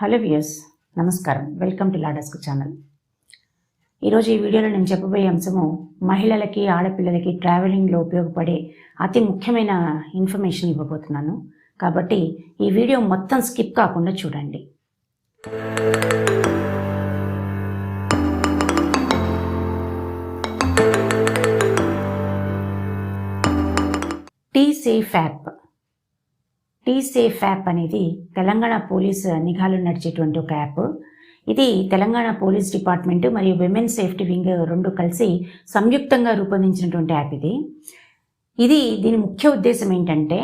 Hello views నమస్కారం. Welcome to లాడస్క్ channel. ఈరోజు ఈ వీడియోలో నేను చెప్పబోయే అంశము మహిళలకి ఆడపిల్లలకి ట్రావెలింగ్లో ఉపయోగపడే అతి ముఖ్యమైన ఇన్ఫర్మేషన్ ఇవ్వబోతున్నాను. కాబట్టి ఈ వీడియో మొత్తం స్కిప్ కాకుండా చూడండి. టీసీ ఫ్యాప్ టీ సేఫ్ యాప్ అనేది తెలంగాణ పోలీస్ నిఘాలు నడిచేటువంటి ఒక యాప్. ఇది తెలంగాణ పోలీస్ డిపార్ట్మెంట్ మరియు విమెన్ సేఫ్టీ వింగ్ రెండు కలిసి సంయుక్తంగా రూపొందించినటువంటి యాప్ ఇది. ఇది దీని ముఖ్య ఉద్దేశం ఏంటంటే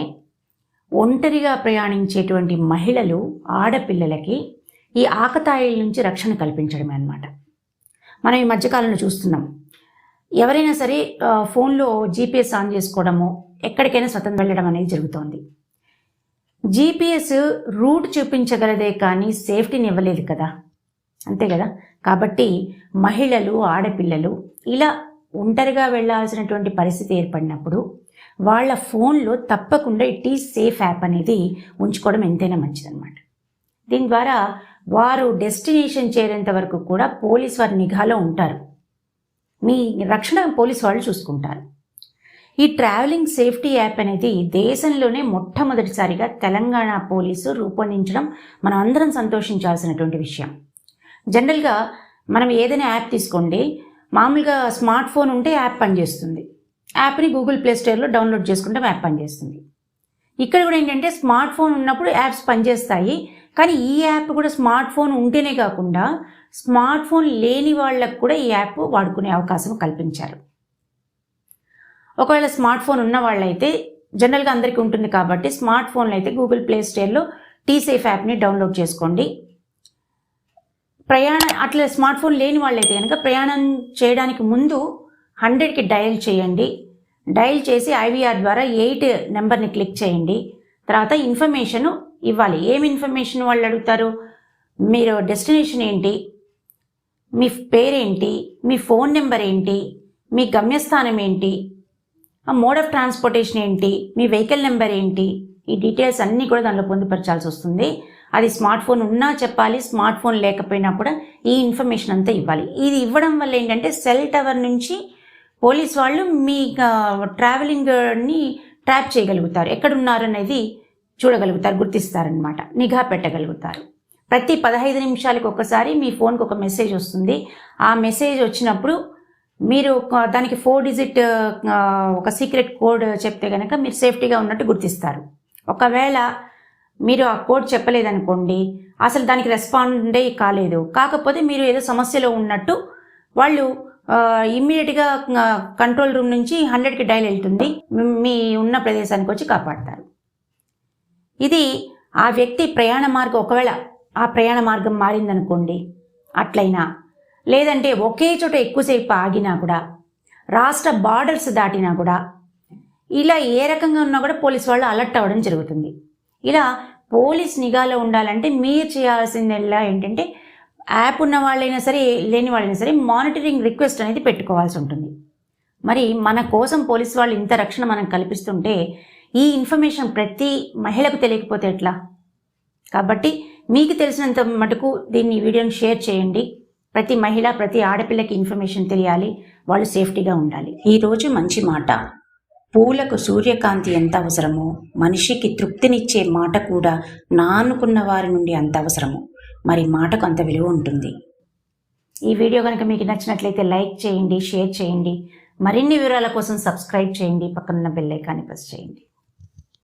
ఒంటరిగా ప్రయాణించేటువంటి మహిళలు ఆడపిల్లలకి ఈ ఆకతాయిల నుంచి రక్షణ కల్పించడమే అనమాట మనం ఈ మధ్యకాలంలో చూస్తున్నాం. ఎవరైనా సరే ఫోన్లో జీపీఎస్ ఆన్ చేసుకోవడము ఎక్కడికైనా స్వతంత్రం వెళ్ళడం అనేది జరుగుతోంది. జీపీఎస్ రూట్ చూపించగలదే కానీ సేఫ్టీని ఇవ్వలేదు కదా. అంతే కదా? కాబట్టి మహిళలు ఆడపిల్లలు ఇలా ఒంటరిగా వెళ్ళాల్సినటువంటి పరిస్థితి ఏర్పడినప్పుడు వాళ్ళ ఫోన్లో తప్పకుండా ఈ టీ సేఫ్ యాప్ అనేది ఉంచుకోవడం ఎంతైనా మంచిదన్నమాట. దీని ద్వారా వారు డెస్టినేషన్ చేరేంత వరకు కూడా పోలీస్ వారి నిఘాలో ఉంటారు. మీ రక్షణ పోలీస్ వాళ్ళు చూసుకుంటారు. ఈ ట్రావెలింగ్ సేఫ్టీ యాప్ అనేది దేశంలోనే మొట్టమొదటిసారిగా తెలంగాణ పోలీసు రూపొందించడం మనం అందరం సంతోషించాల్సినటువంటి విషయం. జనరల్గా మనం ఏదైనా యాప్ తీసుకోండి మామూలుగా స్మార్ట్ ఫోన్ ఉంటే యాప్ పనిచేస్తుంది. యాప్ని గూగుల్ ప్లే స్టోర్లో డౌన్లోడ్ చేసుకుంటే యాప్ పనిచేస్తుంది. ఇక్కడ కూడా ఏంటంటే స్మార్ట్ ఫోన్ ఉన్నప్పుడు యాప్స్ పనిచేస్తాయి కానీ ఈ యాప్ కూడా స్మార్ట్ ఫోన్ ఉంటేనే కాకుండా స్మార్ట్ ఫోన్ లేని వాళ్ళకు కూడా ఈ యాప్ వాడుకునే అవకాశం కల్పించారు. ఒకవేళ స్మార్ట్ ఫోన్ ఉన్న వాళ్ళైతే జనరల్గా అందరికీ ఉంటుంది కాబట్టి స్మార్ట్ ఫోన్లు అయితే గూగుల్ ప్లే స్టోర్లో టీ సేఫ్ యాప్ని డౌన్లోడ్ చేసుకోండి. ప్రయాణం అట్లా స్మార్ట్ ఫోన్ లేని వాళ్ళైతే కనుక ప్రయాణం చేయడానికి ముందు హండ్రెడ్కి డయల్ చేయండి. డయల్ చేసి ఐవీఆర్ ద్వారా ఎయిట్ నెంబర్ని క్లిక్ చేయండి. తర్వాత ఇన్ఫర్మేషన్ ఇవ్వాలి. ఏం ఇన్ఫర్మేషన్ వాళ్ళు అడుగుతారు? మీరు డెస్టినేషన్ ఏంటి? మీ పేరేంటి? మీ ఫోన్ నెంబర్ ఏంటి? మీ గమ్యస్థానం ఏంటి? మోడ్ ఆఫ్ ట్రాన్స్పోర్టేషన్ ఏంటి? మీ వెహికల్ నెంబర్ ఏంటి? ఈ డీటెయిల్స్ అన్నీ కూడా దానిలో పొందుపరచాల్సి వస్తుంది. అది స్మార్ట్ ఫోన్ ఉన్నా చెప్పాలి స్మార్ట్ ఫోన్ లేకపోయినా కూడా ఈ ఇన్ఫర్మేషన్ అంతా ఇవ్వాలి. ఇది ఇవ్వడం వల్ల ఏంటంటే సెల్ టవర్ నుంచి పోలీస్ వాళ్ళు మీ ట్రావెలింగ్ని ట్రాప్ చేయగలుగుతారు. ఎక్కడున్నారు అనేది చూడగలుగుతారు గుర్తిస్తారనమాట నిఘా పెట్టగలుగుతారు. ప్రతి పదహైదు నిమిషాలకు ఒకసారి మీ ఫోన్కి ఒక మెసేజ్ వస్తుంది. ఆ మెసేజ్ వచ్చినప్పుడు మీరు దానికి ఫోర్ డిజిట్ ఒక సీక్రెట్ కోడ్ చెప్తే కనుక మీరు సేఫ్టీగా ఉన్నట్టు గుర్తిస్తారు. ఒకవేళ మీరు ఆ కోడ్ చెప్పలేదనుకోండి అసలు దానికి రెస్పాండే కాలేదు. కాకపోతే మీరు ఏదో సమస్యలో ఉన్నట్టు వాళ్ళు ఇమ్మీడియట్గా కంట్రోల్ రూమ్ నుంచి హండ్రెడ్కి డైల్ వెళ్తుంది. మీ- మీ ఉన్న ప్రదేశానికి వచ్చి కాపాడతారు. ఇది ఆ వ్యక్తి ప్రయాణ మార్గం ఒకవేళ ఆ ప్రయాణ మార్గం మారిందనుకోండి అట్లయినా లేదంటే ఒకే చోట ఎక్కువసేపు ఆగినా కూడా రాష్ట్ర బార్డర్స్ దాటినా కూడా ఇలా ఏ రకంగా ఉన్నా కూడా పోలీస్ వాళ్ళు అలర్ట్ అవ్వడం జరుగుతుంది. ఇలా పోలీస్ నిఘాలో ఉండాలంటే మీరు చేయాల్సిందల్లా ఏంటంటే యాప్ ఉన్న వాళ్ళైనా సరే లేని వాళ్ళైనా సరే మానిటరింగ్ రిక్వెస్ట్ అనేది పెట్టుకోవాల్సి ఉంటుంది. మరి మన కోసం పోలీస్ వాళ్ళు ఇంత రక్షణ మనం కల్పిస్తుంటే ఈ ఇన్ఫర్మేషన్ ప్రతి మహిళకు తెలియకపోతే ఎట్లా? కాబట్టి మీకు తెలిసినంత మటుకు దీన్ని వీడియోని షేర్ చేయండి. ప్రతి మహిళ ప్రతి ఆడపిల్లకి ఇన్ఫర్మేషన్ తెలియాలి. వాళ్ళు సేఫ్టీగా ఉండాలి. ఈరోజు మంచి మాట. పూలకు సూర్యకాంతి ఎంత అవసరమో మనిషికి తృప్తినిచ్చే మాట కూడా నా అనుకున్న వారి నుండి అంత అవసరము. మరి మాటకు అంత విలువ ఉంటుంది. ఈ వీడియో కనుక మీకు నచ్చినట్లయితే లైక్ చేయండి షేర్ చేయండి. మరిన్ని వివరాల కోసం సబ్స్క్రైబ్ చేయండి. పక్కనున్న బెల్ ఐకాన్ని ప్రెస్ చేయండి.